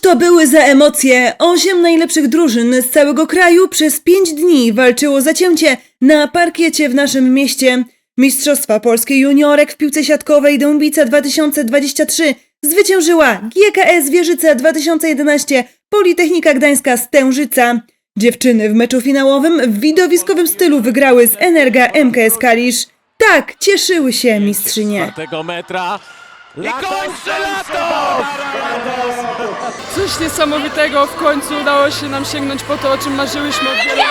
to były za emocje? Osiem najlepszych drużyn z całego kraju przez pięć dni walczyło za cięcie na parkiecie w naszym mieście. Mistrzostwa Polskie Juniorek w piłce siatkowej Dębica 2023 zwyciężyła GKS Wieżyca 2011 Politechnika Gdańska Stężyca. Dziewczyny w meczu finałowym w widowiskowym stylu wygrały z Energa MKS Kalisz. Tak, cieszyły się mistrzynie. metra. I kończy lato! Coś niesamowitego, w końcu udało się nam sięgnąć po to, o czym marzyłyśmy od wielu lat.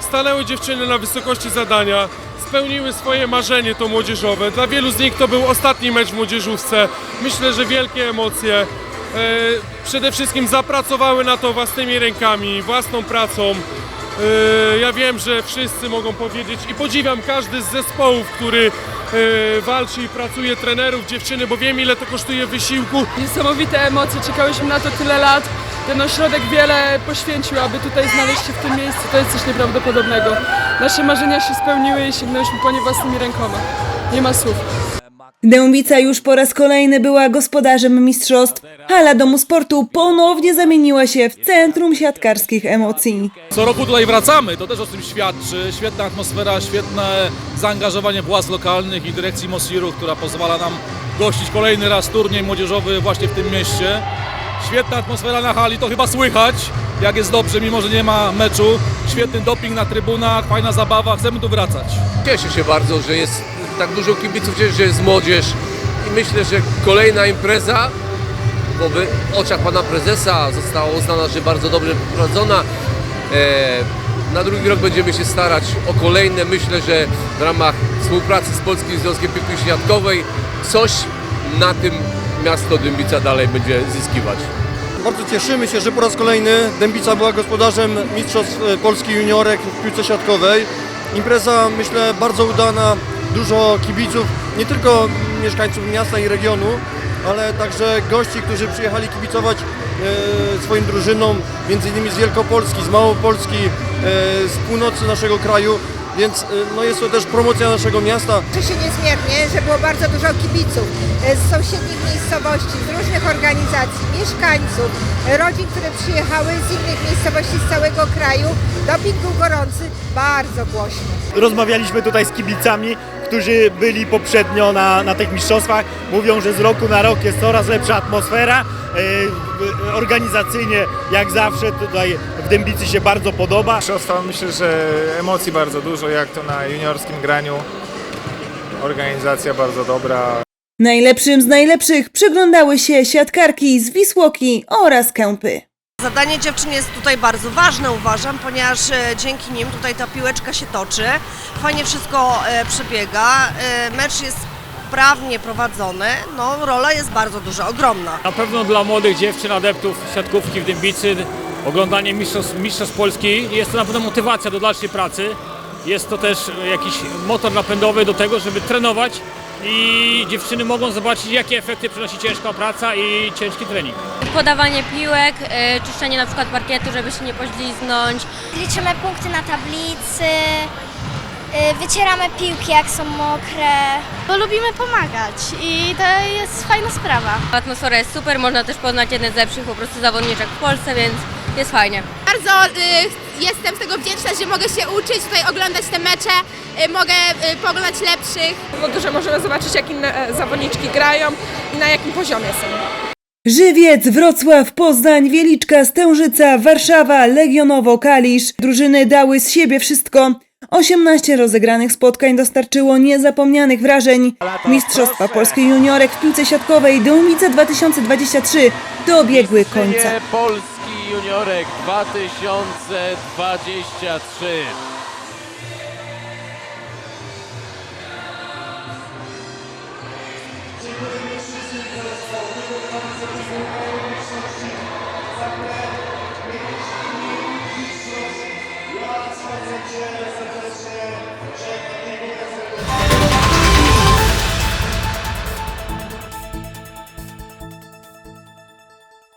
Stanęły dziewczyny na wysokości zadania, spełniły swoje marzenie to młodzieżowe. Dla wielu z nich to był ostatni mecz w młodzieżówce. Myślę, że wielkie emocje. E, przede wszystkim zapracowały na to własnymi rękami, własną pracą. E, ja wiem, że wszyscy mogą powiedzieć i podziwiam każdy z zespołów, który e, walczy i pracuje, trenerów, dziewczyny, bo wiem ile to kosztuje wysiłku. Niesamowite emocje, czekałyśmy na to tyle lat. Ten ośrodek wiele poświęcił, aby tutaj znaleźć się w tym miejscu. To jest coś nieprawdopodobnego. Nasze marzenia się spełniły i sięgnęłyśmy po nie własnymi rękoma. Nie ma słów. Dębica już po raz kolejny była gospodarzem mistrzostw. Hala Domu Sportu ponownie zamieniła się w centrum siatkarskich emocji. Co roku tutaj wracamy, to też o tym świadczy. Świetna atmosfera, świetne zaangażowanie władz lokalnych i dyrekcji Mosiru, która pozwala nam gościć kolejny raz turniej młodzieżowy właśnie w tym mieście. Świetna atmosfera na hali, to chyba słychać, jak jest dobrze, mimo że nie ma meczu. Świetny doping na trybunach, fajna zabawa, chcemy tu wracać. Cieszę się bardzo, że jest tak dużo kibiców, że jest młodzież i myślę, że kolejna impreza bo w oczach pana prezesa została uznana, że bardzo dobrze prowadzona. E, na drugi rok będziemy się starać o kolejne. Myślę, że w ramach współpracy z Polskim Związkiem Piłki Światkowej coś na tym miasto Dębica dalej będzie zyskiwać. Bardzo cieszymy się, że po raz kolejny Dębica była gospodarzem Mistrzostw Polski Juniorek w piłce siatkowej. Impreza, myślę, bardzo udana, dużo kibiców, nie tylko mieszkańców miasta i regionu, ale także gości, którzy przyjechali kibicować e, swoim drużynom, między innymi z Wielkopolski, z Małopolski, e, z północy naszego kraju, więc e, no jest to też promocja naszego miasta. Cieszę się niezmiernie, że było bardzo dużo kibiców z sąsiednich miejscowości, z różnych organizacji, mieszkańców, rodzin, które przyjechały z innych miejscowości z całego kraju. Doping był gorący, bardzo głośno. Rozmawialiśmy tutaj z kibicami, którzy byli poprzednio na, na tych mistrzostwach. Mówią, że z roku na rok jest coraz lepsza atmosfera. E, organizacyjnie, jak zawsze, tutaj w Dębicy się bardzo podoba. Mistrzostwa myślę, że emocji bardzo dużo, jak to na juniorskim graniu. Organizacja bardzo dobra. Najlepszym z najlepszych przyglądały się siatkarki z Wisłoki oraz Kępy. Zadanie dziewczyn jest tutaj bardzo ważne, uważam, ponieważ e, dzięki nim tutaj ta piłeczka się toczy. Fajnie wszystko e, przebiega. E, mecz jest prawnie prowadzony. No, rola jest bardzo duża, ogromna. Na pewno dla młodych dziewczyn, adeptów siatkówki w Dębicy, oglądanie mistrzostw, mistrzostw Polski jest to na pewno motywacja do dalszej pracy. Jest to też jakiś motor napędowy do tego, żeby trenować i dziewczyny mogą zobaczyć, jakie efekty przynosi ciężka praca i ciężki trening. Podawanie piłek, y, czyszczenie na przykład parkietu, żeby się nie poślizgnąć. Liczymy punkty na tablicy, y, wycieramy piłki jak są mokre. Bo lubimy pomagać i to jest fajna sprawa. Atmosfera jest super, można też poznać jedne z lepszych po prostu zawodniczek w Polsce, więc jest fajnie. Bardzo y, jestem z tego wdzięczna, że mogę się uczyć, tutaj oglądać te mecze, y, mogę y, pooglądać lepszych. Bo że możemy zobaczyć, jak inne e, zawodniczki grają i na jakim poziomie są. Żywiec, Wrocław, Poznań, Wieliczka, Stężyca, Warszawa, Legionowo, Kalisz. Drużyny dały z siebie wszystko. 18 rozegranych spotkań dostarczyło niezapomnianych wrażeń. Mistrzostwa Polskiej Juniorek w piłce siatkowej Dębica 2023 dobiegły końca. Polski juniorek 2023.